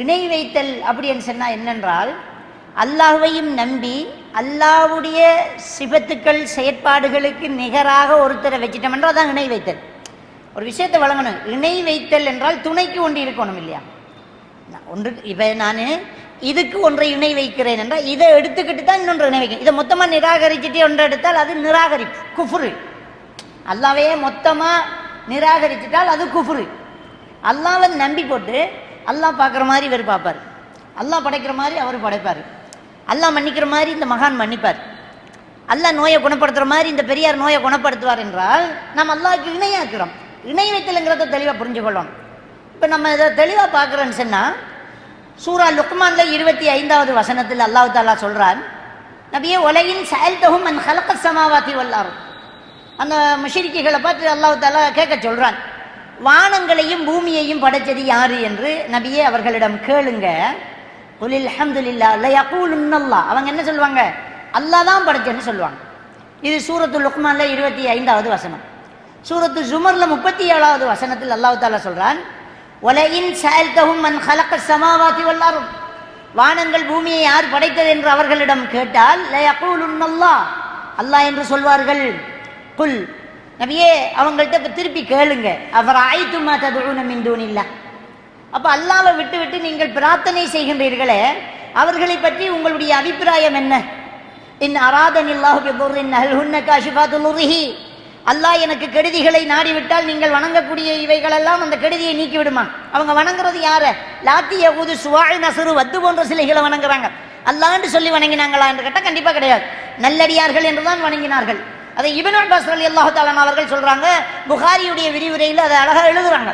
இணை வைத்தல் அப்படின்னு சொன்னால் என்னென்றால் அல்லாஹையும் நம்பி அல்லாவுடைய சிபத்துக்கள் செயற்பாடுகளுக்கு நிகராக ஒருத்தரை வச்சிட்டோம் என்றால் தான் இணை வைத்தல் ஒரு விஷயத்தை வழங்கணும். இணை வைத்தல் என்றால் துணைக்கு ஒன்று இருக்கணும் இல்லையா? நான் ஒன்று இப்போ நான் இதுக்கு ஒன்றை இணை வைக்கிறேன் என்றால் இதை எடுத்துக்கிட்டு தான் இன்னொன்று இணை வைக்கணும் இதை மொத்தமாக நிராகரிச்சுட்டு ஒன்று எடுத்தால் அது நிராகரிப்பு குஃபுரு. அல்லாவையே மொத்தமாக நிராகரிச்சிட்டால் அது குஃபுரு. அல்லாவை நம்பி போட்டு அல்லாஹ் பார்க்குற மாதிரி இவர் பார்ப்பார். அல்லாஹ் படைக்கிற மாதிரி அவர் படைப்பார். அல்லாஹ் மன்னிக்கிற மாதிரி இந்த மகான் மன்னிப்பார். அல்லாஹ் நோயை குணப்படுத்துகிற மாதிரி இந்த பெரியார் நோயை குணப்படுத்துவார் என்றால் நம்ம அல்லாவுக்கு இணையாக்குறோம். இணை வைத்தலுங்கிறத தெளிவாக புரிஞ்சுக்கொள்ளணும் இப்போ நம்ம இதை தெளிவாக பார்க்குறோன்னு சொன்னால் சூரா லுக்மான்ல இருபத்தி ஐந்தாவது வசனத்தில் அல்லாஹு தாலா சொல்றான் நபியே உலகின் செயல்தகும் அன் ஹலக்க சமாவாத்தி வல்லாரும் அந்த முஷிரிக்கைகளை பார்த்து அல்லாஹு தாலா கேட்க சொல்கிறான் வானங்களையும் பூமியையும் படைச்சது யாரு என்று நபியே அவர்களிடம் கேளுங்க. தொழில் அஹமதுல்லா லயகூலுன்னல்லா அவங்க என்ன சொல்லுவாங்க? அல்லாஹ் தான் படைச்சேன்னு சொல்லுவாங்க. இது சூரத்து லுக்மான்ல இருபத்தி ஐந்தாவது வசனம். சூரத்து ஜுமர்ல முப்பத்தி ஏழாவது வசனத்தில் அல்லாஹ் தாலா சொல்றான் ஒலையின் செயல்தகும் மன் ஹலக்க சமாவாதி வல்லாரும் வானங்கள் பூமியை யார் படைத்தது என்று அவர்களிடம் கேட்டால் லயகூலுன்னல்லா அல்லாஹ் என்று சொல்வார்கள். குல் நபியே அவங்கள்ட்ட இப்போ திருப்பி கேளுங்க. அவர் ஆய்த்துமா ததுன மின் அப்போ அப்ப அல்லாவை விட்டு விட்டு நீங்கள் பிரார்த்தனை செய்கின்றீர்களே அவர்களை பற்றி உங்களுடைய அபிப்பிராயம் என்ன? இன் அராதன் இல்லாஹு பொருள் ஹல் ஹுன்ன அல்லாஹ் எனக்கு கெடுதிகளை நாடிவிட்டால் நீங்கள் வணங்கக்கூடிய இவைகளெல்லாம் அந்த கெடுதியை நீக்கி விடுமா அவங்க வணங்குறது யார? லாத்தி ஊது சுவாழ் நசுரு வத்து போன்ற சிலைகளை வணங்குறாங்க. அல்லான்னு சொல்லி வணங்கினாங்களா என்று கேட்டால் கண்டிப்பாக கிடையாது. நல்லடியார்கள் என்றுதான் வணங்கினார்கள். அதை இபின் அப்பாஸ் அலி அல்லாஹு அவர்கள் சொல்கிறாங்க புகாரியுடைய விரிவுரையில் அதை அழகாக எழுதுறாங்க.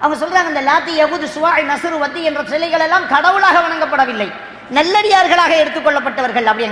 அவங்க சொல்கிறாங்க இந்த லாத்தி யகுது சுவாய் நசுரு வத்தி என்ற சிலைகள் எல்லாம் கடவுளாக வணங்கப்படவில்லை. நல்லடியார்களாக எடுத்துக்கொள்ளப்பட்டவர்கள் அப்படி